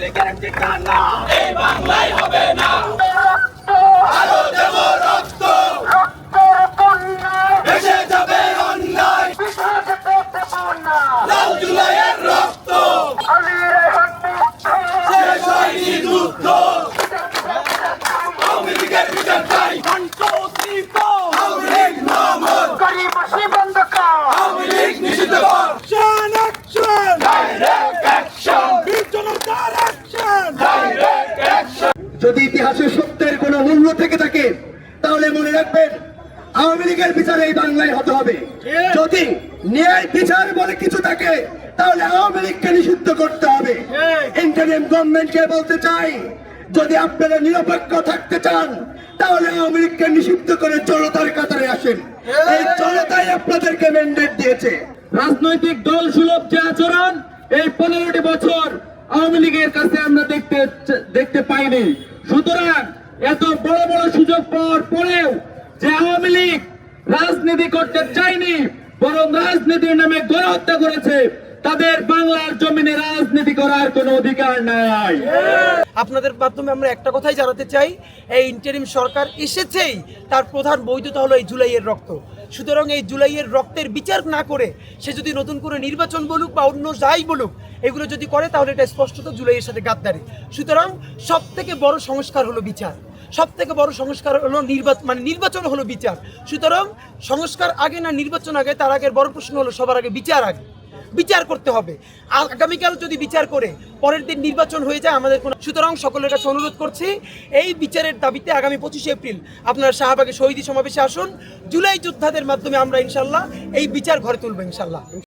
নাইলে গ্যারান্টি কান্না এই বাংলায় হবে না লাল জুলাইয়ের রক্ত আলীর হাতে শেষ হয়নি যুদ্ধ আওয়ামী লীগের বিচার চাই আওয়ামী লীগ নামত গরিবাসী বন্ধ কর আওয়ামী লীগ নিষিদ্ধ কর ডাইরেক্ট অ্যাকশন জনতার অ্যাকশন ডাইরেক্ট অ্যাকশন যদি ইতিহাসে সত্যের কোনো মূল্য থেকে থাকে তাহলে মনে রাখবেন আওয়ামী লীগের বিচার এই বাংলায় হতে হবে। যদি ন্যায় বিচার বলে কিছু থাকে তাহলে আওয়ামী লীগকে নিষিদ্ধ করতে হবে। ইন্টারিম গভর্নমেন্টকে বলতে চাই যদি আপনারা নিরপেক্ষ থাকতে চান তাহলে আওয়ামী লীগকে নিষিদ্ধ করে জনতার কাতারে আসেন। এই জনতাই আপনাদেরকে ম্যান্ডেট দিয়েছে। রাজনৈতিক দল সুলভ যে আচরণ এই পনেরোটি বছর আওয়ামী লীগের কাছে আমরা দেখতে দেখতে পাইনি। সুতরাং এত বড় বড় সুযোগ পাওয়ার পরেও যে আওয়ামী লীগ রাজনীতি করতে চায়নি, বরং রাজনীতির নামে গণহত্যা করেছে, তাদের বাংলার জমিনে রাজনীতি করার কোনো অধিকার নাই। আপনাদের মাধ্যমে আমরা একটা কথাই জানাতে চাই, এই ইন্টারিম সরকার এসেছেই তার প্রধান বৈধতা হলো এই জুলাইয়ের রক্ত। সুতরাং এই জুলাইয়ের রক্তের বিচার না করে সে যদি নতুন করে নির্বাচন বলুক বা অন্য যাই বলুক, এগুলো যদি করে, তাহলে এটা স্পষ্টত জুলাইয়ের সাথে গাদ্দারি। সুতরাং সব থেকে বড় সংস্কার হলো বিচার। সব থেকে বড় সংস্কার হলো নির্বাচন মানে নির্বাচন হলো বিচার। সুতরাং সংস্কার আগে না নির্বাচন আগে, তার আগের বড় প্রশ্ন হলো সবার আগে বিচার আগে। বিচার করতে হবে। আগামীকাল যদি বিচার করে, পরের দিন নির্বাচন হয়ে যায় আমাদের কোনো সুতরাং সকলের কাছে অনুরোধ করছি, এই বিচারের দাবিতে আগামী পঁচিশে এপ্রিল আপনার শাহবাগে শহীদী সমাবেশে আসুন। জুলাই যোদ্ধাদের মাধ্যমে আমরা ইনশাল্লাহ এই বিচার ঘরে তুলবো ইনশাল্লাহ।